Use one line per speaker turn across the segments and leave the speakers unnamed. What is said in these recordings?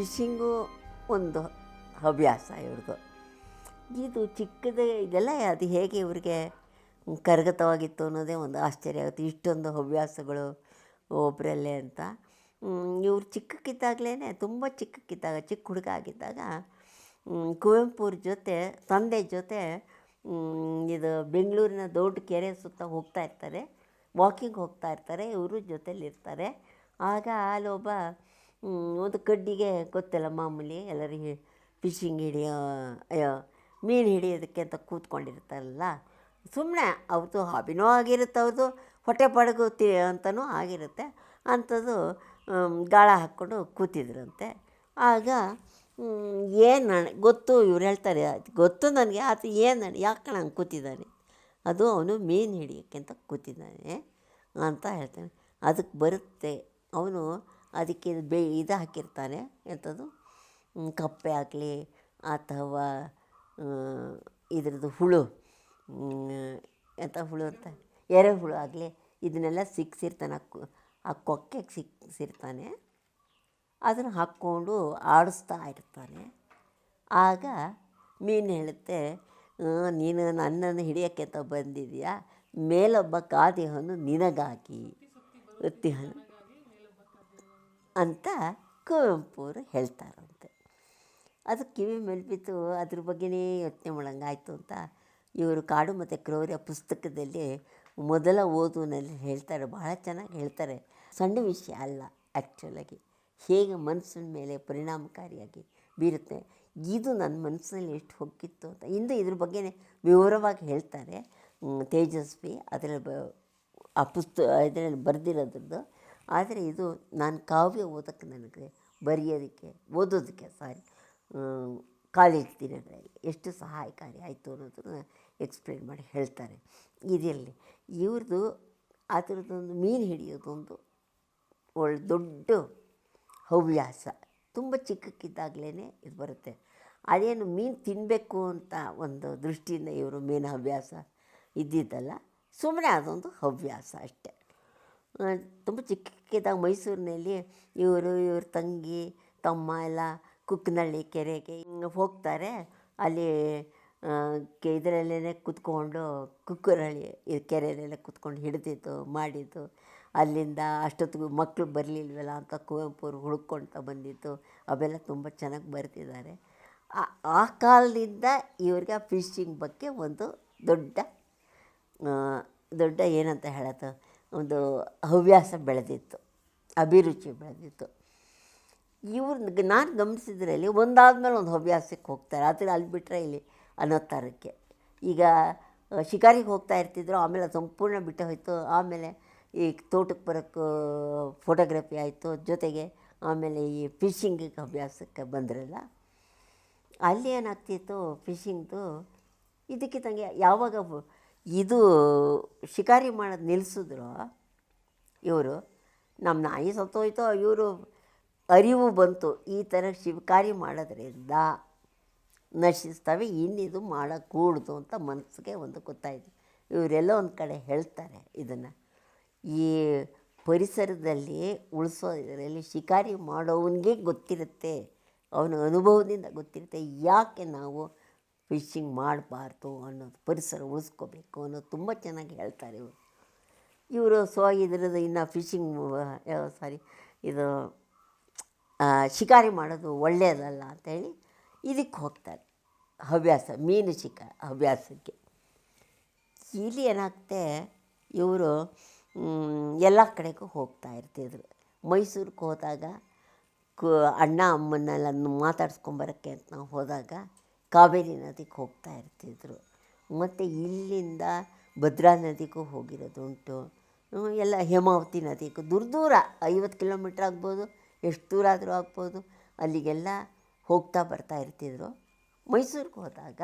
Fishing ಒಂದು ಹವ್ಯಾಸ ಇವ್ರದ್ದು. ಇದು ಚಿಕ್ಕದೇ ಇದೆಲ್ಲ, ಅದು ಹೇಗೆ ಇವ್ರಿಗೆ ಕರಗತವಾಗಿತ್ತು ಅನ್ನೋದೇ ಒಂದು ಆಶ್ಚರ್ಯ ಆಗುತ್ತೆ. ಇಷ್ಟೊಂದು ಹವ್ಯಾಸಗಳು ಒಬ್ಬರಲ್ಲೇ ಅಂತ. ಇವ್ರು ಚಿಕ್ಕಕ್ಕಿದ್ದಾಗಲೇ ತುಂಬ ಚಿಕ್ಕಕ್ಕಿದ್ದಾಗ, ಚಿಕ್ಕ ಹುಡುಗ ಆಗಿದ್ದಾಗ ಕುವೆಂಪುರ ಜೊತೆ, ತಂದೆ ಜೊತೆ ಇದು ಬೆಂಗಳೂರಿನ ದೊಡ್ಡ ಕೆರೆ ಸುತ್ತ ಹೋಗ್ತಾ ಇರ್ತಾರೆ, ವಾಕಿಂಗ್ ಹೋಗ್ತಾ ಇರ್ತಾರೆ, ಇವರು ಜೊತೆಲಿರ್ತಾರೆ. ಆಗ ಅಲ್ಲೊಬ್ಬ ಒಂದು ಕಡ್ಡಿಗೆ ಗೊತ್ತಲ್ಲ ಮಾಮೂಲಿ ಎಲ್ಲರಿಗೆ ಫಿಶಿಂಗ್ ಹಿಡಿಯೋ, ಅಯ್ಯೋ, ಮೀನು ಹಿಡಿಯೋದಕ್ಕೆ ಅಂತ ಕೂತ್ಕೊಂಡಿರ್ತಾರಲ್ಲ. ಸುಮ್ಮನೆ ಅವ್ರದ್ದು ಹಾಬಿನೂ ಆಗಿರುತ್ತೆ ಅವ್ರದ್ದು ಹೊಟ್ಟೆ ಪಡಗು ತಿ ಅಂತಲೂ ಆಗಿರುತ್ತೆ. ಅಂಥದ್ದು ಗಾಳ ಹಾಕ್ಕೊಂಡು ಕೂತಿದ್ರಂತೆ. ಆಗ ಏನು ನನಗೆ ಗೊತ್ತು, ಇವ್ರು ಹೇಳ್ತಾರೆ, ಗೊತ್ತು ನನಗೆ ಆತ ಏನು ಯಾಕೆ ನಂಗೆ ಕೂತಿದ್ದಾನೆ? ಅದು ಅವನು ಮೀನು ಹಿಡಿಯೋಕ್ಕೆ ಅಂತ ಕೂತಿದ್ದಾನೆ ಅಂತ ಹೇಳ್ತಾನೆ. ಅದಕ್ಕೆ ಬರುತ್ತೆ, ಅವನು ಅದಕ್ಕೆ ಬೇ ಇದು ಹಾಕಿರ್ತಾನೆ ಎಂಥದ್ದು? ಕಪ್ಪೆ ಆಗಲಿ ಅಥವಾ ಇದ್ರದ್ದು ಹುಳು. ಎಂಥ ಹುಳು ಅಂತ? ಎರೆಹುಳು ಆಗಲಿ, ಇದನ್ನೆಲ್ಲ ಸಿಕ್ಕಿಸಿರ್ತಾನೆ ಆ ಕೊಕ್ಕೆಗೆ ಸಿಕ್ಸಿರ್ತಾನೆ. ಅದನ್ನು ಹಾಕ್ಕೊಂಡು ಆಡಿಸ್ತಾ ಇರ್ತಾನೆ. ಆಗ ಮೀನು ಹೇಳುತ್ತೆ ನೀನು ನನ್ನನ್ನು ಹಿಡಿಯೋಕ್ಕೆ ಅಂತ ಬಂದಿದೆಯಾ ಮೇಲೊಬ್ಬ ಕಾದಿಹನು ನಿನಗಾಗಿ. ಉತ್ತಿಹನು ಅಂತ ಕುವೆಂಪು ಅವರು ಹೇಳ್ತಾರಂತೆ. ಅದು ಕಿವಿ ಮೇಲೆ ಬಿದ್ದು ಅದ್ರ ಬಗ್ಗೆನೇ ಯೋಚನೆ ಮಾಡಂಗಾಯಿತು ಅಂತ ಇವರು ಕಾಡು ಮತ್ತು ಕ್ರೌರ್ಯ ಪುಸ್ತಕದಲ್ಲಿ ಮೊದಲ ಓದುನಲ್ಲಿ ಹೇಳ್ತಾರೆ. ಬಹಳ ಚೆನ್ನಾಗಿ ಹೇಳ್ತಾರೆ. ಸಣ್ಣ ವಿಷಯ ಅಲ್ಲ ಆ್ಯಕ್ಚುಲಾಗಿ. ಹೇಗೆ ಮನಸ್ಸಿನ ಮೇಲೆ ಪರಿಣಾಮಕಾರಿಯಾಗಿ ಬೀರುತ್ತೆ. ಇದು ನನ್ನ ಮನಸ್ಸಿನಲ್ಲಿ ಎಷ್ಟು ಹೊಕ್ಕಿತ್ತು ಅಂತ. ಇಂದು ಇದ್ರ ಬಗ್ಗೆನೇ ವಿವರವಾಗಿ ಹೇಳ್ತಾರೆ. ತೇಜಸ್ವಿ ಅದರಲ್ಲಿ ಬ ಆ ಪುಸ್ತ ಇದರಲ್ಲಿ ಬರೆದಿರೋದ್ರದ್ದು ಆದರೆ ಇದು ನಾನು ಕಾವ್ಯ ಓದೋಕ್ಕೆ ನನಗೆ ಬರೆಯೋದಕ್ಕೆ, ಓದೋದಕ್ಕೆ ಸಾರಿ ಕಾಲೇಜ್ ದಿನಗಳಲ್ಲಿ ಎಷ್ಟು ಸಹಾಯಕಾರಿ ಆಯಿತು ಅನ್ನೋದನ್ನು ಎಕ್ಸ್ಪ್ಲೇನ್ ಮಾಡಿ ಹೇಳ್ತಾರೆ. ಇದರಲ್ಲಿ ಇವ್ರದ್ದು ಅದರದ್ದೊಂದು ಮೀನು ಹಿಡಿಯೋದೊಂದು ಒಳ್ಳೆ ದೊಡ್ಡ ಹವ್ಯಾಸ. ತುಂಬ ಚಿಕ್ಕಕ್ಕಿದ್ದಾಗಲೇ ಇದು ಬರುತ್ತೆ. ಅದೇನು ಮೀನು ತಿನ್ನಬೇಕು ಅಂತ ಒಂದು ದೃಷ್ಟಿಯಿಂದ ಇವರು ಮೀನು ಹವ್ಯಾಸ ಇದ್ದಿದ್ದಲ್ಲ ಸುಮ್ಮನೆ ಅದೊಂದು ಹವ್ಯಾಸ ಅಷ್ಟೆ. ತುಂಬ ಚಿಕ್ಕಿದ್ದಾಗ ಮೈಸೂರಿನಲ್ಲಿ ಇವರು, ಇವ್ರ ತಂಗಿ, ತಮ್ಮ ಎಲ್ಲ ಕುಕ್ಕನಹಳ್ಳಿ ಕೆರೆಗೆ ಹಿಂಗ್ ಹೋಗ್ತಾರೆ. ಅಲ್ಲಿ ಕೆ ಇದರಲ್ಲೇ ಕುತ್ಕೊಂಡು ಕುಕ್ಕರಹಳ್ಳಿ ಕೆರೆಯಲ್ಲೆಲ್ಲ ಕುತ್ಕೊಂಡು ಹಿಡಿದಿದ್ದು, ಮಾಡಿದ್ದು. ಅಲ್ಲಿಂದ ಅಷ್ಟೊತ್ತಿಗೆ ಮಕ್ಕಳು ಬರಲಿಲ್ವಲ್ಲ ಅಂತ ಕುವೆಂಪು ಅವರು ಹುಡುಕೊಳ್ತಾ ಬಂದಿದ್ದು. ಅವೆಲ್ಲ ತುಂಬ ಚೆನ್ನಾಗಿ ಬರ್ತಿದ್ದಾರೆ ಆ- ಕಾಲದಿಂದ ಇವ್ರಿಗೆ ಫಿಶಿಂಗ್ ಬಗ್ಗೆ ಒಂದು ದೊಡ್ಡ ದೊಡ್ಡ ಏನಂತ ಹೇಳೋದು? ಒಂದು ಹವ್ಯಾಸ ಬೆಳೆದಿತ್ತು, ಅಭಿರುಚಿ ಬೆಳೆದಿತ್ತು. ಇವ್ರು ನಾನು ಗಮನಿಸಿದ್ರಲ್ಲಿ ಒಂದಾದ್ಮೇಲೆ ಒಂದು ಹವ್ಯಾಸಕ್ಕೆ ಹೋಗ್ತಾರೆ. ಆದರೆ ಅಲ್ಲಿ ಬಿಟ್ಟರೆ ಇಲ್ಲಿ ಅನ್ನೋ ಥರಕ್ಕೆ ಈಗ ಶಿಕಾರಿಗೆ ಹೋಗ್ತಾ ಇರ್ತಿದ್ರು, ಆಮೇಲೆ ಸಂಪೂರ್ಣ ಬಿಟ್ಟು ಹೋಯಿತು. ಆಮೇಲೆ ಈ ತೋಟಕ್ಕೆ ಬರೋಕ್ಕೂ ಫೋಟೋಗ್ರಫಿ ಆಯಿತು. ಜೊತೆಗೆ ಆಮೇಲೆ ಈ ಫಿಶಿಂಗಿಗೆ ಹವ್ಯಾಸಕ್ಕೆ ಬಂದ್ರಲ್ಲ. ಅಲ್ಲಿ ಏನಾಗ್ತಿತ್ತು ಫಿಶಿಂಗ್ದು ಇದಕ್ಕಿದ್ದಂಗೆ ಯಾವಾಗ ಇದು ಶಿಕಾರಿ ಮಾಡೋದು ನಿಲ್ಲಿಸಿದ್ರು ಇವರು. ನಮ್ಮ ನಾಯಿ ಸತ್ತೋಯ್ತು, ಇವರು ಅರಿವು ಬಂತು, ಈ ಥರ ಶಿಕಾರಿ ಮಾಡೋದ್ರಿಂದ ನಶಿಸ್ತವೆ, ಇನ್ನಿದು ಮಾಡಕ್ಕೂಡ್ದು ಅಂತ ಮನಸ್ಸಿಗೆ ಒಂದು ಗೊತ್ತಾಯಿತು. ಇವರೆಲ್ಲ ಒಂದು ಕಡೆ ಹೇಳ್ತಾರೆ ಇದನ್ನು. ಈ ಪರಿಸರದಲ್ಲಿ ಉಳಿಸೋ ಇದರಲ್ಲಿ ಶಿಕಾರಿ ಮಾಡೋವನಿಗೆ ಗೊತ್ತಿರುತ್ತೆ, ಅವನ ಅನುಭವದಿಂದ ಗೊತ್ತಿರುತ್ತೆ, ಯಾಕೆ ನಾವು ಫಿಶಿಂಗ್ ಮಾಡಬಾರ್ದು ಅನ್ನೋದು ಪರಿಸರ ಉಳಿಸ್ಕೋಬೇಕು ಅನ್ನೋದು ತುಂಬ ಚೆನ್ನಾಗಿ ಹೇಳ್ತಾರೆ ಇವರು. ಇವರು ಸೊ, ಇದ್ರದ್ದು ಇನ್ನು ಫಿಶಿಂಗ್ ಸಾರಿ, ಇದು ಶಿಕಾರಿ ಮಾಡೋದು ಒಳ್ಳೆಯದಲ್ಲ ಅಂತೇಳಿ ಇದಕ್ಕೆ ಹೋಗ್ತಾರೆ, ಹವ್ಯಾಸ, ಮೀನು ಶಿಕ, ಹವ್ಯಾಸಕ್ಕೆ. ಇಲ್ಲಿ ಏನಾಗುತ್ತೆ ಇವರು ಎಲ್ಲ ಕಡೆಗೂ ಹೋಗ್ತಾ ಇರ್ತಿದ್ರು. ಮೈಸೂರಿಗೆ ಹೋದಾಗ, ಕು, ಅಣ್ಣ ಅಮ್ಮನ್ನೆಲ್ಲ ಮಾತಾಡ್ಸ್ಕೊಂಬರೋಕ್ಕೆ ಅಂತ ನಾವು ಹೋದಾಗ ಕಾವೇರಿ ನದಿಗೆ ಹೋಗ್ತಾ ಇರ್ತಿದ್ರು. ಮತ್ತು ಇಲ್ಲಿಂದ ಭದ್ರಾ ನದಿಗೂ ಹೋಗಿರೋದುಂಟು ಎಲ್ಲ ಹೇಮಾವತಿ ನದಿಗೂ ದೂರ ದೂರ, ಐವತ್ತು ಕಿಲೋಮೀಟ್ರ್ ಆಗ್ಬೋದು, ಎಷ್ಟು ದೂರ ಆದರೂ ಆಗ್ಬೋದು, ಅಲ್ಲಿಗೆಲ್ಲ ಹೋಗ್ತಾ ಬರ್ತಾ ಇರ್ತಿದ್ರು. ಮೈಸೂರಿಗೆ ಹೋದಾಗ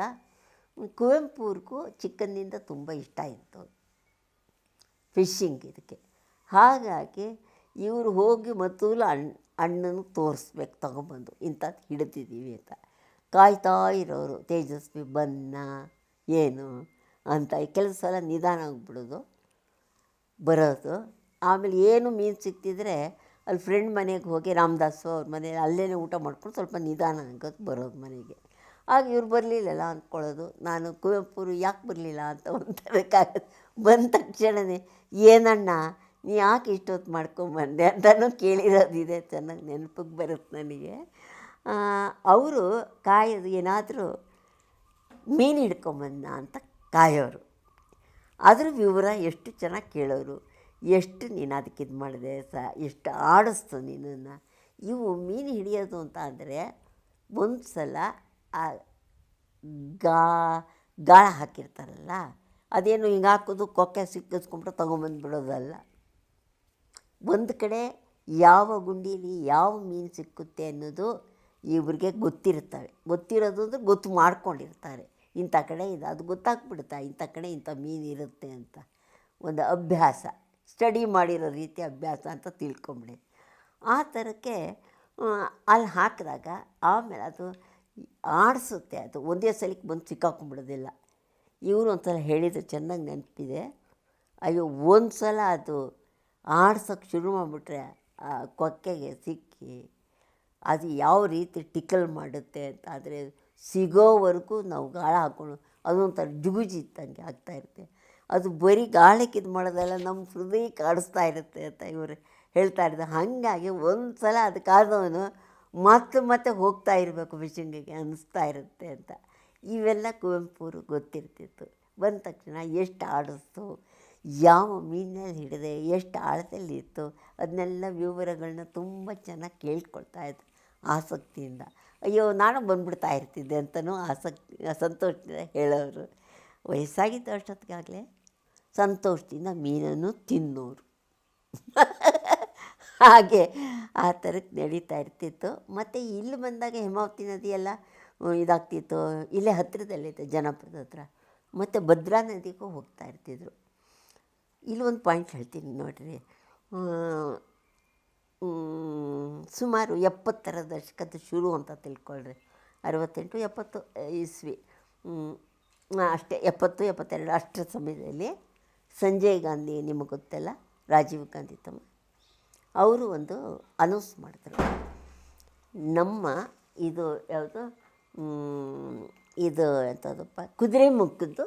ಕುವೆಂಪುರ್ಗೂ ಚಿಕ್ಕಂದಿಂದ ತುಂಬ ಇಷ್ಟ ಇತ್ತು. ಫಿಶಿಂಗ್ ಇದಕ್ಕೆ. ಹಾಗಾಗಿ ಇವರು ಹೋಗಿ ಮತ್ತೂ ಅಣ್ಣ ಅಣ್ಣನಿಗೆ ತೋರಿಸ್ಬೇಕು ತಗೊಂಬಂದು ಇಂಥದ್ದು ಹಿಡಿದಿದ್ದೀವಿ ಅಂತ. ಕಾಯ್ತಾ ಇರೋರು, ತೇಜಸ್ವಿ ಬನ್ನ, ಏನು ಅಂತ ಕೆಲವು ಸಲ ನಿಧಾನ ಆಗಿಬಿಡೋದು, ಬರೋದು. ಆಮೇಲೆ ಏನು ಮೀನು ಸಿಕ್ತಿದ್ರೆ ಅಲ್ಲಿ ಫ್ರೆಂಡ್ ಮನೆಗೆ ಹೋಗಿ ರಾಮದಾಸು ಅವ್ರ ಮನೇಲಿ ಅಲ್ಲೇ ಊಟ ಮಾಡ್ಕೊಂಡು ಸ್ವಲ್ಪ ನಿಧಾನ ಆಗೋದು ಬರೋದು ಮನೆಗೆ. ಆಗ ಇವ್ರು ಬರಲಿಲ್ಲಲ್ಲ ಅಂದ್ಕೊಳ್ಳೋದು, ನಾನು ಕುವೆಂಪುರು ಯಾಕೆ ಬರಲಿಲ್ಲ ಅಂತ ಒಂದಾಗುತ್ತೆ ಬಂದ ತಕ್ಷಣವೇ ಏನಣ್ಣ, ನೀ ಯಾಕೆ ಇಷ್ಟೊತ್ತು ಮಾಡ್ಕೊಂಬಂದೆ ಅಂತಲೂ ಕೇಳಿರೋದಿದೆ, ಚೆನ್ನಾಗಿ ನೆನಪಿಗೆ ಬರುತ್ತೆ ನನಗೆ. ಅವರು ಕಾಯೋದು ಏನಾದರೂ ಮೀನು ಹಿಡ್ಕೊಂಬಂದ ಅಂತ ಕಾಯೋರು. ಅದ್ರ ವಿವರ ಎಷ್ಟು ಚೆನ್ನಾಗಿ ಕೇಳೋರು. ಎಷ್ಟು ನೀನು ಅದಕ್ಕೆ ಇದು ಮಾಡಿದೆ ಸ, ಎಷ್ಟು ಆಡಿಸ್ತು ನಿನ್ನನ್ನು. ಇವು ಮೀನು ಹಿಡಿಯೋದು ಅಂತ ಅಂದರೆ ಒಂದು ಸಲ ಆ ಗಾ, ಗಾಳ ಹಾಕಿರ್ತಾರಲ್ಲ, ಅದೇನು ಹಿಂಗೆ ಹಾಕೋದು, ಕೊಕ್ಕೆ ಸಿಕ್ಕಿಸ್ಕೊಂಬಿಟ್ಟು ತೊಗೊಂಬಂದ್ಬಿಡೋದಲ್ಲ ಒಂದು ಕಡೆ ಯಾವ ಗುಂಡೀಲಿ ಯಾವ ಮೀನು ಸಿಕ್ಕುತ್ತೆ ಅನ್ನೋದು ಇವ್ರಿಗೆ ಗೊತ್ತಿರ್ತವೆ ಗೊತ್ತಿರೋದು ಅಂದರೆ ಗೊತ್ತು ಮಾಡ್ಕೊಂಡಿರ್ತಾರೆ. ಇಂಥ ಕಡೆ ಇದು, ಅದು ಗೊತ್ತಾಗ್ಬಿಡುತ್ತೆ? ಇಂಥ ಕಡೆ ಇಂಥ ಮೀನು ಇರುತ್ತೆ ಅಂತ ಒಂದು ಅಭ್ಯಾಸ. ಸ್ಟಡಿ ಮಾಡಿರೋ ರೀತಿ ಅಭ್ಯಾಸ ಅಂತ ತಿಳ್ಕೊಂಬಿಡಿ. ಆ ಥರಕ್ಕೆ ಅಲ್ಲಿ ಹಾಕಿದಾಗ ಆಮೇಲೆ ಅದು ಆಡಿಸುತ್ತೆ. ಅದು ಒಂದೇ ಸಲಕ್ಕೆ ಬಂದು ಸಿಕ್ಕಾಕೊಂಡ್ಬಿಡೋದಿಲ್ಲ ಇವರು ಒಂದ್ಸಲ ಹೇಳಿದ್ರು ಚೆನ್ನಾಗಿ ನೆನಪಿದೆ. ಅಯ್ಯೋ ಒಂದು ಸಲ ಅದು ಆಡ್ಸೋಕ್ಕೆ ಶುರು ಮಾಡಿಬಿಟ್ರೆ, ಆ, ಕೊಕ್ಕೆಗೆ ಸಿಕ್ಕಿ ಅದು ಯಾವ ರೀತಿ ಟಿಕಲ್ ಮಾಡುತ್ತೆ ಅಂತ ಆದರೆ ಸಿಗೋವರೆಗೂ ನಾವು ಗಾಳ ಹಾಕ್ಕೊಂಡು ಅದೊಂಥರ ಜುಗುಜಿ ಇದ್ದಂಗೆ ಆಗ್ತಾಯಿರುತ್ತೆ ಅದು ಬರೀ ಗಾಳಕ್ಕೆ ಇದು ಮಾಡೋದಲ್ಲ, ನಮ್ಮ ಹೃದಯ ಕಾಡಿಸ್ತಾ ಇರುತ್ತೆ ಅಂತ ಇವರು ಹೇಳ್ತಾ ಇರೋದು. ಹಾಗಾಗಿ ಒಂದು ಸಲ ಅದಕ್ಕೆ ಆದವನು ಮತ್ತೆ ಮತ್ತೆ ಹೋಗ್ತಾ ಇರಬೇಕು ಮಿಷಿಂಗಿಗೆ ಅನ್ನಿಸ್ತಾ ಇರುತ್ತೆ ಅಂತ. ಇವೆಲ್ಲ ಕುವೆಂಪುರು ಗೊತ್ತಿರ್ತಿತ್ತು. ಬಂದ ತಕ್ಷಣ ಎಷ್ಟು ಆಡಿಸ್ತು ಯಾವ ಮೀನಲ್ಲಿ ಹಿಡಿದೆ, ಎಷ್ಟು ಆಳದಲ್ಲಿ ಇತ್ತು ಅದನ್ನೆಲ್ಲ ವಿವರಗಳನ್ನ ತುಂಬ ಚೆನ್ನಾಗಿ ಕೇಳ್ಕೊಳ್ತಾ ಇದ್ದೆ ಆಸಕ್ತಿಯಿಂದ. ಅಯ್ಯೋ, ನಾನು ಬಂದ್ಬಿಡ್ತಾ ಇರ್ತಿದ್ದೆ ಅಂತಲೂ ಆಸಕ್ತಿ, ಸಂತೋಷದಿಂದ ಹೇಳೋರು. ವಯಸ್ಸಾಗಿತ್ತು ಅಷ್ಟೊತ್ತಿಗಾಗಲೇ ಸಂತೋಷದಿಂದ ಮೀನನ್ನು ತಿನ್ನೋರು. ಹಾಗೆ ಆ ಥರಕ್ಕೆ ನಡೀತಾ ಇರ್ತಿತ್ತು. ಮತ್ತು ಇಲ್ಲಿ ಬಂದಾಗ ಹೇಮಾವತಿ ನದಿ ಎಲ್ಲ ಇದಾಗ್ತಿತ್ತು. ಇಲ್ಲೇ ಹತ್ತಿರದಲ್ಲಿತ್ತು ಜನಪದ ಹತ್ರ. ಮತ್ತು ಭದ್ರಾ ನದಿಗೂ ಹೋಗ್ತಾ ಇರ್ತಿದ್ರು. ಇಲ್ಲೊಂದು ಪಾಯಿಂಟ್ ಹೇಳ್ತೀನಿ ನೋಡಿರಿ. ಸುಮಾರು ಎಪ್ಪತ್ತರ ದಶಕದ ಶುರು ಅಂತ ತಿಳ್ಕೊಳ್ರಿ. ಅರವತ್ತೆಂಟು, ಎಪ್ಪತ್ತು ಇಸ್ವಿ. ಅಷ್ಟೇ, ಎಪ್ಪತ್ತು, ಎಪ್ಪತ್ತೆರಡು ಅಷ್ಟರ ಸಮಯದಲ್ಲಿ ಸಂಜಯ್ ಗಾಂಧಿ ನಿಮಗೆ ಗೊತ್ತಲ್ಲ, ರಾಜೀವ್ ಗಾಂಧಿ ತಮ್ಮ. ಅವರು ಒಂದು ಅನೌನ್ಸ್ ಮಾಡಿದ್ರು. ನಮ್ಮ ಇದು ಯಾವುದು? ಇದು ಎಂಥದಪ್ಪ ಕುದುರೆ ಮುಖದ್ದು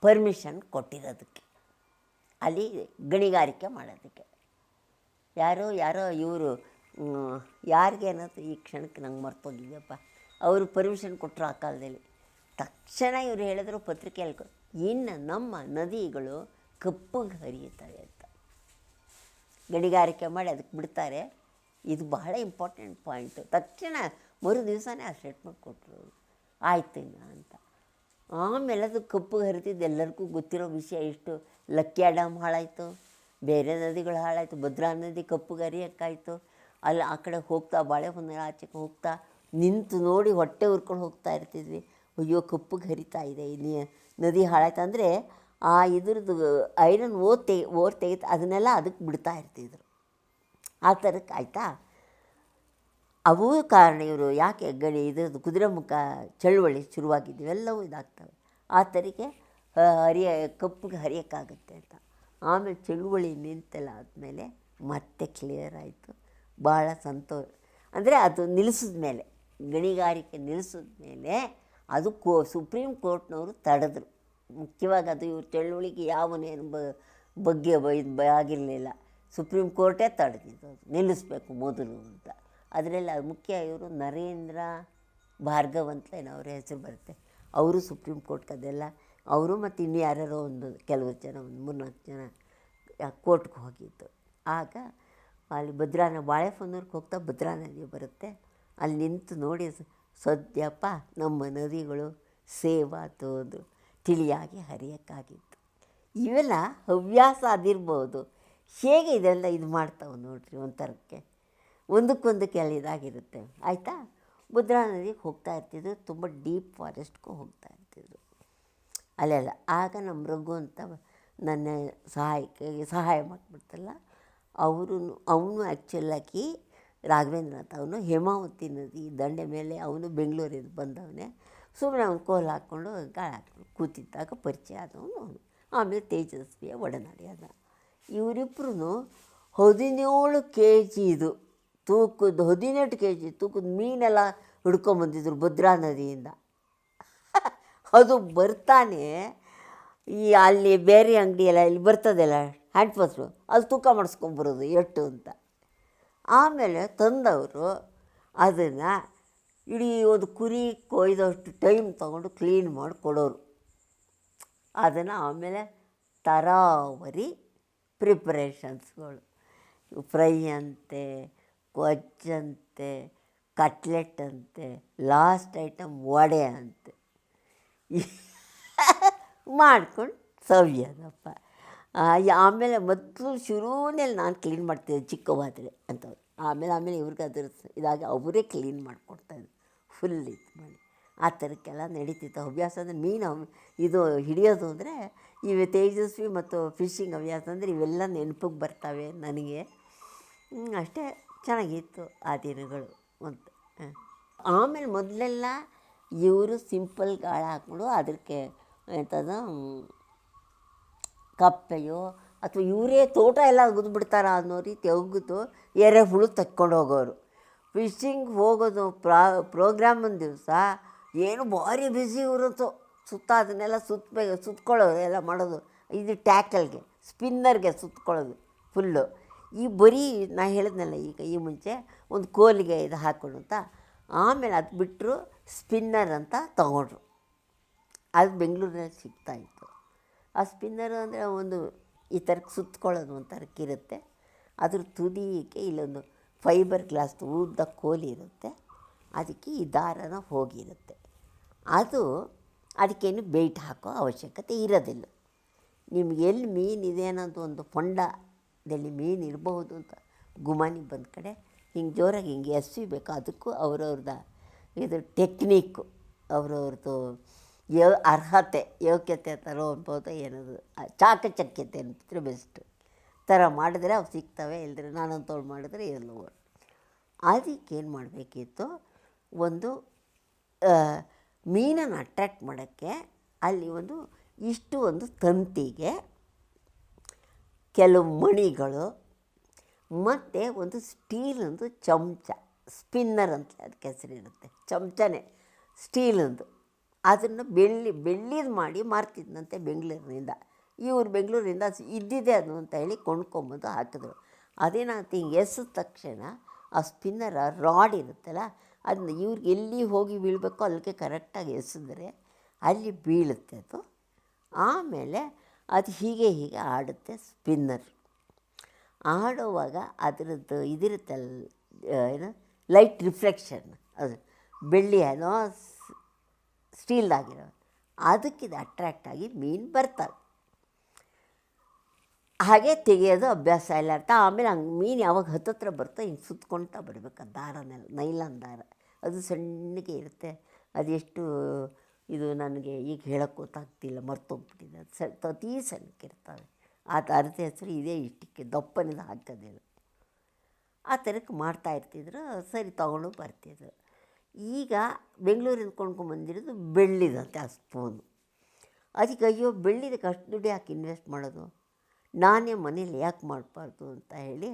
ಪರ್ಮಿಷನ್ ಕೊಟ್ಟಿರೋದಕ್ಕೆ. ಅಲ್ಲಿ ಗಣಿಗಾರಿಕೆ ಮಾಡೋದಕ್ಕೆ. ಯಾರೋ ಯಾರೋ ಇವರು ಯಾರಿಗೆ ಅನ್ನೋದು ಈ ಕ್ಷಣಕ್ಕೆ ನಂಗೆ ಮರ್ತೋಗಿದ್ಯಪ್ಪ, ಅವರು ಪರ್ಮಿಷನ್ ಕೊಟ್ಟರು ಆ ಕಾಲದಲ್ಲಿ. ತಕ್ಷಣ ಇವರು ಹೇಳಿದ್ರು ಪತ್ರಿಕೆಯಲ್ಲಿ ಇನ್ನು ನಮ್ಮ ನದಿಗಳು ಕಪ್ಪಗೆ ಹರಿಯುತ್ತವೆ ಅಂತ. ಗಣಿಗಾರಿಕೆ ಮಾಡಿ ಅದಕ್ಕೆ ಬಿಡ್ತಾರೆ. ಇದು ಬಹಳ ಇಂಪಾರ್ಟೆಂಟ್ ಪಾಯಿಂಟು ತಕ್ಷಣ ಮರು ದಿವಸನೇ ಆ ಸ್ಟೇಟ್ಮೆಂಟ್ ಕೊಟ್ಟರು ಆಯ್ತು ಇನ್ನು ಅಂತ. ಆಮೇಲೆ ಅದು ಕಪ್ಪು ಹರಿತಿದ್ದು ಎಲ್ಲರಿಗೂ ಗೊತ್ತಿರೋ ವಿಷಯ ಇಷ್ಟು. ಲಕ್ಕಿಯ ಡ್ಯಾಮ್ ಹಾಳಾಯಿತು, ಬೇರೆ ನದಿಗಳು ಹಾಳಾಯಿತು, ಭದ್ರಾ ನದಿ ಕಪ್ಪು ಗರಿಯಕ್ಕಾಯಿತು. ಅಲ್ಲಿ ಆ ಕಡೆ ಹೋಗ್ತಾ ಬಾಳೆ ಆಚೆಗೆ ಹೋಗ್ತಾ, ನಿಂತು ನೋಡಿ ಹೊಟ್ಟೆ ಉರ್ಕೊಂಡು ಹೋಗ್ತಾ ಇರ್ತಿದ್ವಿ. ಅಯ್ಯೋ ಕಪ್ಪಗೆ ಹರಿತಾ ಇದೆ, ಇಲ್ಲಿ ನದಿ ಹಾಳಾಯ್ತು ಅಂದರೆ ಆ ಇದ್ರದ್ದು ಐರನ್ ಓದ್ ತೆಗಿ, ಓರ್ ತೆಗಿತ ಅದನ್ನೆಲ್ಲ ಅದಕ್ಕೆ ಬಿಡ್ತಾ ಇರ್ತಿದ್ರು. ಆ ಥರಕ್ಕೆ ಆಯಿತಾ? ಅವೂ ಕಾರಣ ಇವರು ಯಾಕೆ ಗಡಿ ಇದ್ರದ್ದು ಕುದುರೆಮುಖ ಚಳುವಳಿ ಶುರುವಾಗಿದ್ದು, ಇವೆಲ್ಲವೂ ಇದಾಗ್ತವೆ. ಆ ಥರಕ್ಕೆ ಹರಿಯ ಕಪ್ಪಿಗೆ ಹರಿಯೋಕ್ಕಾಗುತ್ತೆ ಅಂತ. ಆಮೇಲೆ ಚಳುವಳಿ ನಿಂತಲ್ಲ ಆದಮೇಲೆ ಮತ್ತೆ ಕ್ಲಿಯರ್ ಆಯಿತು. ಭಾಳ ಸಂತೋಷ. ಅಂದರೆ ಅದು ನಿಲ್ಲಿಸಿದ ಮೇಲೆ ಗಣಿಗಾರಿಕೆ ನಿಲ್ಲಿಸಿದ ಮೇಲೆ ಅದು ಕೋ, ಸುಪ್ರೀಂ ಕೋರ್ಟ್ನವರು ತಡೆದ್ರು. ಮುಖ್ಯವಾಗಿ ಅದು ಇವ್ರ ಚಳುವಳಿಗೆ ಯಾವನೇನು ಬಗ್ಗೆ ಆಗಿರಲಿಲ್ಲ. ಸುಪ್ರೀಂ ಕೋರ್ಟೇ ತಡೆದಿದ್ದು ಅದು. ನಿಲ್ಲಿಸ್ಬೇಕು ಮೊದಲು ಅಂತ. ಅದರಲ್ಲಿ ಮುಖ್ಯ ಇವರು ನರೇಂದ್ರ ಭಾರ್ಗವ್ ಅಂತ ಅವ್ರ ಹೆಸರು ಬರುತ್ತೆ. ಅವರು ಸುಪ್ರೀಂ ಕೋರ್ಟ್ಗೆ ಅದೆಲ್ಲ ಅವರು ಮತ್ತು ಇನ್ನು ಯಾರ್ಯಾರೋ ಒಂದು ಕೆಲವು ಜನ, ಒಂದು ಮೂರ್ನಾಲ್ಕು ಜನ ಕೋರ್ಟ್ಗೆ ಹೋಗಿದ್ದು. ಆಗ ಅಲ್ಲಿ ಭದ್ರಾನ ಬಾಳೆಫೊನ್ನೂರ್ಗೆ ಹೋಗ್ತಾ ಭದ್ರಾ ನದಿ ಬರುತ್ತೆ. ಅಲ್ಲಿ ನಿಂತು ನೋಡಿ ಸದ್ಯಪ್ಪ ನಮ್ಮ ನದಿಗಳು ಸೇವಾ ತೋದು, ತಿಳಿಯಾಗಿ ಹರಿಯೋಕ್ಕಾಗಿತ್ತು. ಇವೆಲ್ಲ ಹವ್ಯಾಸ ಅದಿರ್ಬೋದು. ಹೇಗೆ ಇದೆಲ್ಲ ಇದು ಮಾಡ್ತಾವೆ ನೋಡಿರಿ ಒಂಥರಕ್ಕೆ. ಒಂದಕ್ಕೊಂದಕ್ಕೆ ಅಲ್ಲಿ ಇದಾಗಿರುತ್ತೆ. ಆಯಿತಾ? ಭದ್ರಾ ನದಿಗೆ ಹೋಗ್ತಾ ಇರ್ತಿದ್ರು. ತುಂಬ ಡೀಪ್ ಫಾರೆಸ್ಟ್ಗೂ ಹೋಗ್ತಾ ಅಲ್ಲೆಲ್ಲ ಆಗ ನಮ್ಮ ರಘು ಅಂತ ನನ್ನ ಸಹಾಯಕ್ಕೆ ಸಹಾಯ ಮಾಡಿಬಿಡ್ತಲ್ಲ ಅವರು ಅವನು ಆ್ಯಕ್ಚುಲಾಗಿ ರಾಘವೇಂದ್ರನಾಥ್ ಅವನು, ಹೇಮಾವತಿ ನದಿ ದಂಡೆ ಮೇಲೆ ಅವನು ಬೆಂಗಳೂರಿಂದ ಬಂದವನೇ. ಸುಮ್ಮನೆ ಅವನು ಕೋಲ್ ಹಾಕ್ಕೊಂಡು ಗಾಳ ಹಾಕ್ಕೊಂಡು ಕೂತಿದ್ದಾಗ ಪರಿಚಯ ಆದವನು ಅವನು. ಆಮೇಲೆ ತೇಜಸ್ವಿಯ ಒಡನಾಡಿ ಅದ ಇವರಿಬ್ಬರೂ ಹದಿನೇಳು ಕೆ ಜಿದು ತೂಕದ ಹದಿನೆಂಟು ಕೆ ಜಿ ತೂಕದ ಮೀನೆಲ್ಲ ಹಿಡ್ಕೊಂಬಂದಿದ್ರು ಭದ್ರಾ ನದಿಯಿಂದ. ಅದು ಬರ್ತಾನೆ, ಈ ಅಲ್ಲಿ ಬೇರೆ ಅಂಗಡಿಯೆಲ್ಲ ಇಲ್ಲಿ ಬರ್ತದಲ್ಲ ಹ್ಯಾಂಡ್ ಪೋಸ್ಟು ಅಲ್ಲಿ ತೂಕ ಮಾಡಿಸ್ಕೊಂಬರೋದು ಎಷ್ಟು ಅಂತ. ಆಮೇಲೆ ತಂದವರು ಅದನ್ನು ಇಡೀ ಒಂದು ಕುರಿ ಕೊಯ್ದಷ್ಟು ಟೈಮ್ ತೊಗೊಂಡು ಕ್ಲೀನ್ ಮಾಡಿ ಕೊಡೋರು. ಅದನ್ನು ಆಮೇಲೆ ತರಾವರಿ ಪ್ರಿಪ್ರೇಷನ್ಸ್ಗಳು ಫ್ರೈ ಅಂತೆ ಗೊಜ್ಜಂತೆ ಕಟ್ಲೆಟ್ ಅಂತೆ ಲಾಸ್ಟ್ ಐಟಮ್ ವಡೆ ಅಂತೆ. ಮಾಡ್ಕೊಂಡು ಸವಿಯೋದಪ್ಪ ಆಮೇಲೆ ಮೊದಲು ಶುರುವಿನಲ್ಲಿ ನಾನು ಕ್ಲೀನ್ ಮಾಡ್ತಿದ್ದೆ, ಚಿಕ್ಕವಾದರೆ ಅಂತವ್ರು ಆಮೇಲೆ ಆಮೇಲೆ ಇವ್ರಿಗೆ ಅದ್ರ ಇದಾಗಿ ಅವರೇ ಕ್ಲೀನ್ ಮಾಡ್ಕೊಡ್ತಾಯಿದ್ರು ಫುಲ್ ಇದು ಮಾಡಿ. ಆ ಥರಕ್ಕೆಲ್ಲ ನಡೀತಿತ್ತು. ಹವ್ಯಾಸ ಅಂದರೆ ಮೀನು ಇದು ಹಿಡಿಯೋದು ಅಂದರೆ ಇವು ತೇಜಸ್ವಿ ಮತ್ತು ಫಿಶಿಂಗ್ ಹವ್ಯಾಸ ಅಂದರೆ ಇವೆಲ್ಲ ನೆನಪಿಗೆ ಬರ್ತವೆ ನನಗೆ. ಅಷ್ಟೇ ಚೆನ್ನಾಗಿತ್ತು ಆ ದಿನಗಳು. ಅಂತ ಆಮೇಲೆ ಮೊದಲೆಲ್ಲ ಇವರು ಸಿಂಪಲ್ ಗಾಳ ಹಾಕ್ಬಿಡು ಅದಕ್ಕೆ ಎಂಥದ್ದು ಕಪ್ಪೆಯೋ, ಅಥವಾ ಇವರೇ ತೋಟ ಎಲ್ಲ ಅಗ್ದು ಬಿಡ್ತಾರ ಅನ್ನೋ ರೀತಿ ಅಗ್ದು ಎರೆಹುಳು ತಕ್ಕೊಂಡು ಹೋಗೋರು. ಫಿಶಿಂಗ್ ಹೋಗೋದು ಪ್ರಾ ಪ್ರೋಗ್ರಾಮನ ದಿವಸ, ಏನು ಭಾರಿ ಬ್ಯುಸಿ ಇರುತ್ತೋ ಸುತ್ತ ಅದನ್ನೆಲ್ಲ ಸುತ್ತಬೇಕು ಸುತ್ಕೊಳ್ಳೋದು ಎಲ್ಲ ಮಾಡೋದು. ಇದು ಟ್ಯಾಕಲ್ಗೆ, ಸ್ಪಿನ್ನರ್ಗೆ ಸುತ್ಕೊಳ್ಳೋದು ಫುಲ್ಲು. ಈ ಬರೀ ನಾ ಹೇಳಿದ್ನಲ್ಲ ಈಗ ಈ ಮುಂಚೆ, ಒಂದು ಕೋಲಿಗೆ ಇದು ಹಾಕ್ಕೊಂಡು ಅಂತ, ಆಮೇಲೆ ಅದು ಬಿಟ್ಟರು ಸ್ಪಿನ್ನರ್ ಅಂತ ತಗೊಂಡ್ರು. ಅದು ಬೆಂಗಳೂರಿನಲ್ಲಿ ಸಿಗ್ತಾಯಿತ್ತು ಆ ಸ್ಪಿನ್ನರ್ ಅಂದರೆ ಒಂದು ಈ ಥರಕ್ಕೆ ಸುತ್ಕೊಳ್ಳೋದು ಒಂದು ಇರುತ್ತೆ. ಅದ್ರ ತುದಿಗೆ ಇಲ್ಲೊಂದು ಫೈಬರ್ ಗ್ಲಾಸ್ ಉದ್ದ ಕೋಲಿ ಇರುತ್ತೆ. ಅದಕ್ಕೆ ಈ ದಾರನ ಹೋಗಿರುತ್ತೆ. ಅದು ಅದಕ್ಕೇನು ಬೇಟ್ ಹಾಕೋ ಅವಶ್ಯಕತೆ ಇರೋದಿಲ್ಲ. ನಿಮ್ಗೆ ಎಲ್ಲಿ ಮೀನಿದೆ ಅನ್ನೋದು ಒಂದು ಹೊಂಡದಲ್ಲಿ ಮೀನು ಇರಬಹುದು ಅಂತ ಗುಮಾನಿ ಬಂದ ಕಡೆ, ಹಿಂಗೆ ಜೋರಾಗಿ ಹಿಂಗೆ ಎಸ್ವಿಬೇಕು ಅದಕ್ಕೂ ಅವ್ರವ್ರದ್ದು ಇದು ಟೆಕ್ನಿಕ್ಕು ಅವ್ರವ್ರದ್ದು ಯೋ, ಅರ್ಹತೆ, ಯೋಗ್ಯತೆ ಥರ ಅನ್ಬೋದು ಏನದು ಚಾಕಚಕ್ಯತೆ ಅಂತಿದ್ರೆ ಬೆಸ್ಟ್ ಥರ ಮಾಡಿದ್ರೆ ಅವು ಸಿಗ್ತವೆ ಇಲ್ಲದ್ರೆ ನಾನಂತವ್ಳು ಮಾಡಿದ್ರೆ ಎಲ್ಲವೋ ಅದಕ್ಕೆ ಏನು ಮಾಡಬೇಕಿತ್ತು, ಒಂದು ಮೀನನ್ನು ಅಟ್ರ್ಯಾಕ್ಟ್ ಮಾಡೋಕ್ಕೆ ಅಲ್ಲಿ ಒಂದು ಇಷ್ಟು ಒಂದು ತಂತಿಗೆ ಕೆಲವು ಮಣಿಗಳು, ಮತ್ತು ಒಂದು ಸ್ಟೀಲೊಂದು ಚಮಚ. ಸ್ಪಿನ್ನರ್ ಅಂತ ಅದಕ್ಕೆ ಹೆಸರಿರುತ್ತೆ ಚಮಚನೇ ಸ್ಟೀಲಂದು ಅದನ್ನು ಬೆಳ್ಳಿ, ಬೆಳ್ಳಿದು ಮಾಡಿ ಮಾರ್ತಿದ್ನಂತೆ ಬೆಂಗಳೂರಿನಿಂದ. ಇವ್ರು ಬೆಂಗಳೂರಿಂದ ಇದ್ದಿದೆ ಅದು ಅಂತ ಹೇಳಿ ಕೊಂಡ್ಕೊಂಬಂದು ಹಾಕಿದ್ರು. ಅದೇನಾಗುತ್ತೆ ಹಿಂಗೆ ಎಸೆದ ತಕ್ಷಣ ಆ ಸ್ಪಿನ್ನರ್ ರಾಡ್ ಇರುತ್ತಲ್ಲ ಅದನ್ನ ಇವ್ರಿಗೆ ಎಲ್ಲಿ ಹೋಗಿ ಬೀಳಬೇಕೋ ಅಲ್ಲಿಗೆ ಕರೆಕ್ಟಾಗಿ ಎಸೆದ್ರೆ ಅಲ್ಲಿ ಬೀಳುತ್ತೆ ಅದು. ಆಮೇಲೆ ಅದು ಹೀಗೆ ಹೀಗೆ ಆಡುತ್ತೆ ಸ್ಪಿನ್ನರ್. ಆಡುವಾಗ ಅದರದ್ದು ಇದಿರುತ್ತಲ್ಲ ಏನು ಲೈಟ್ ರಿಫ್ಲೆಕ್ಷನ್, ಅದು ಬೆಳ್ಳಿ ಏನೋ ಸ್ಟೀಲ್ದಾಗಿರೋ ಅದಕ್ಕಿದು ಅಟ್ರ್ಯಾಕ್ಟ್ ಆಗಿ ಮೀನು ಬರ್ತವೆ. ಹಾಗೆ ತೆಗೆಯೋದು ಅಭ್ಯಾಸ ಇಲ್ಲ ಅಂತ, ಆಮೇಲೆ ಹಂಗೆ ಮೀನು ಯಾವಾಗ ಹತ್ತತ್ರ ಬರ್ತೋ ಹಿಂಗೆ ಸುತ್ಕೊಳ್ತಾ ಬರಬೇಕು ದಾರನೆಲ್ಲ ನೈಲಾನ್ ದಾರ. ಅದು ಸಣ್ಣಗೆ ಇರುತ್ತೆ ಅದೆಷ್ಟು ಇದು ನನಗೆ ಈಗ ಹೇಳೋಕ್ಕೆ ಗೊತ್ತಾಗ್ತಿಲ್ಲ, ಮರ್ತೋಗ್ಬಿಟ್ಟಿದೆ. ಅದು ಸ ಅತೀ ಸಣ್ಣಕ್ಕಿರ್ತವೆ. ಆ ದಾರದ ಹೆಸರು ಇದೇ ಇಷ್ಟಕ್ಕೆ ದಪ್ಪನಿಂದ ಹಾಕೋದಿಲ್ಲ. ಆ ಥರಕ್ಕೆ ಮಾಡ್ತಾಯಿರ್ತಿದ್ರು ಸರಿ ತಗೊಂಡು ಬರ್ತಿದ್ರು. ಈಗ ಬೆಂಗಳೂರಿಂದ ಕೊಂಡ್ಕೊಂಬಂದಿರೋದು ಬೆಳ್ಳಿದಂತೆ ಆ ಸ್ಪೂನು ಅದಕ್ಕೆ ಅಯ್ಯೋ ಬೆಳ್ಳಿದಕ್ಕೆ ಅಷ್ಟು ದುಡ್ಡು ಯಾಕೆ ಇನ್ವೆಸ್ಟ್ ಮಾಡೋದು? ನಾನೇ ಮನೇಲಿ ಯಾಕೆ ಮಾಡಬಾರ್ದು ಅಂತ ಹೇಳಿ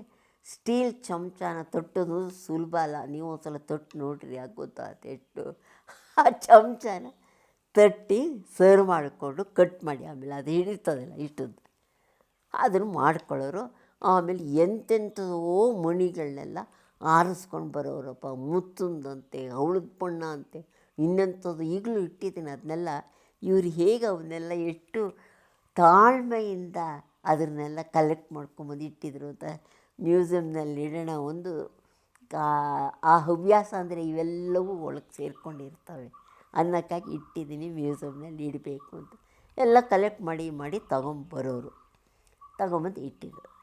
ಸ್ಟೀಲ್ ಚಮಚನ ತೊಟ್ಟೋದು ಸುಲಭ ಅಲ್ಲ. ನೀವು ಒಂದು ಸಲ ತೊಟ್ಟು ನೋಡ್ರಿ ಯಾಕೆ ಗೊತ್ತಾಗುತ್ತೆ ಎಷ್ಟು ಆ ಚಮಚನ ತಟ್ಟಿ ಸರ್ವ್ ಮಾಡಿಕೊಂಡು ಕಟ್ ಮಾಡಿ ಆಮೇಲೆ ಅದು ಹಿಡಿತದಲ್ಲ ಇಷ್ಟದ್ದು. ಅದನ್ನು ಮಾಡ್ಕೊಳ್ಳೋರು ಆಮೇಲೆ ಎಂತೆಂಥದೋ ಮಣಿಗಳನ್ನೆಲ್ಲ ಆರಿಸ್ಕೊಂಡು ಬರೋರಪ್ಪ, ಮುತ್ತುಂದಂತೆ ಅವಳದ ಬಣ್ಣ ಅಂತೆ ಇನ್ನೆಂಥದ್ದು ಈಗಲೂ ಇಟ್ಟಿದ್ದೀನಿ ಅದನ್ನೆಲ್ಲ. ಇವ್ರು ಹೇಗೆ ಅವನ್ನೆಲ್ಲ ಎಷ್ಟು ತಾಳ್ಮೆಯಿಂದ ಅದನ್ನೆಲ್ಲ ಕಲೆಕ್ಟ್ ಮಾಡ್ಕೊಂಬಂದು ಇಟ್ಟಿದ್ರು ಅಂತ ಮ್ಯೂಸಿಯಮ್ನಲ್ಲಿ ಇಡೋಣ ಒಂದು, ಆ- ಆ ಹವ್ಯಾಸ ಅಂದರೆ ಇವೆಲ್ಲವೂ ಒಳಗೆ ಸೇರ್ಕೊಂಡಿರ್ತವೆ. ಅನ್ನಕ್ಕಾಗಿ ಇಟ್ಟಿದ್ದೀನಿ ಮ್ಯೂಸಿಯಮ್ನಲ್ಲಿ ಇಡಬೇಕು ಅಂತ. ಎಲ್ಲ ಕಲೆಕ್ಟ್ ಮಾಡಿ ಮಾಡಿ ತಗೊಂಬರೋರು. ತಗೊಂಬಂದು ಇಟ್ಟಿದ್ರು.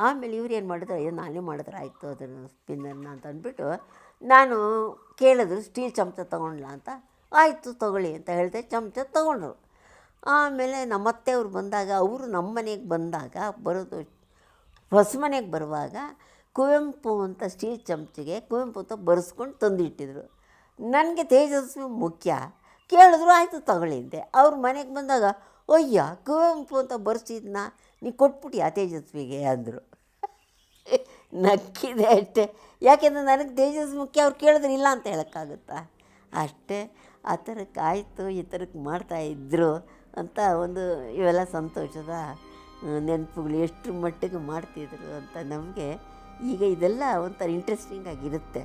ಆಮೇಲೆ ಇವ್ರು ಏನು ಮಾಡಿದ್ರು, ಅಯ್ಯೋ, ನಾನೇ ಮಾಡಿದ್ರೆ ಆಯಿತು, ಅದನ್ನು ಸ್ಪಿನ್ನರ್ನ ಅಂತ ಅಂದ್ಬಿಟ್ಟು ನಾನು ಕೇಳಿದ್ರು, ಸ್ಟೀಲ್ ಚಮಚ ತೊಗೊಂಡ್ಲ ಅಂತ? ಆಯಿತು, ತೊಗೊಳ್ಳಿ ಅಂತ ಹೇಳಿದೆ, ಚಮಚ ತೊಗೊಂಡ್ರು. ಆಮೇಲೆ ನಮ್ಮತ್ತೆಯವ್ರು ಬಂದಾಗ, ಅವರು ನಮ್ಮ ಮನೆಗೆ ಬಂದಾಗ, ಬರೋದು ಹೊಸ ಮನೆಗೆ ಬರುವಾಗ ಕುವೆಂಪು ಅಂತ ಸ್ಟೀಲ್ ಚಮಚಿಗೆ ಕುವೆಂಪು ಅಂತ ಬರೆಸ್ಕೊಂಡು ತಂದಿಟ್ಟಿದ್ರು. ನನಗೆ ತೇಜಸ್ವಿ ಮುಖ್ಯ. ಕೇಳಿದ್ರು, ಆಯಿತು ತಗೊಳ್ಳಿದ್ದೆ ಅವ್ರ ಮನೆಗೆ ಬಂದಾಗ, ಅಯ್ಯ, ಕುವೆಂಪು ಅಂತ ಬರ್ಸಿದ್ನ, ನೀ ಕೊಟ್ಬಿಟ್ಟಿಯಾ ತೇಜಸ್ವಿಗೆ? ಅಂದರು. ನಕ್ಕಿದೆ ಅಷ್ಟೇ. ಯಾಕೆಂದರೆ ನನಗೆ ತೇಜಸ್ ಮುಖ್ಯ, ಅವ್ರು ಕೇಳಿದ್ರೆ ಇಲ್ಲ ಅಂತ ಹೇಳೋಕ್ಕಾಗುತ್ತಾ? ಅಷ್ಟೇ. ಆ ಥರಕ್ಕಾಯಿತು ಈ ಥರಕ್ಕೆ ಮಾಡ್ತಾಯಿದ್ರು ಅಂತ ಒಂದು ಇವೆಲ್ಲ ಸಂತೋಷದ ನೆನಪುಗಳು ಎಷ್ಟು ಮಟ್ಟಿಗೆ ಮಾಡ್ತಿದ್ರು ಅಂತ ನಮಗೆ ಈಗ ಇದೆಲ್ಲ ಒಂಥರ ಇಂಟ್ರೆಸ್ಟಿಂಗ್ ಆಗಿರುತ್ತೆ.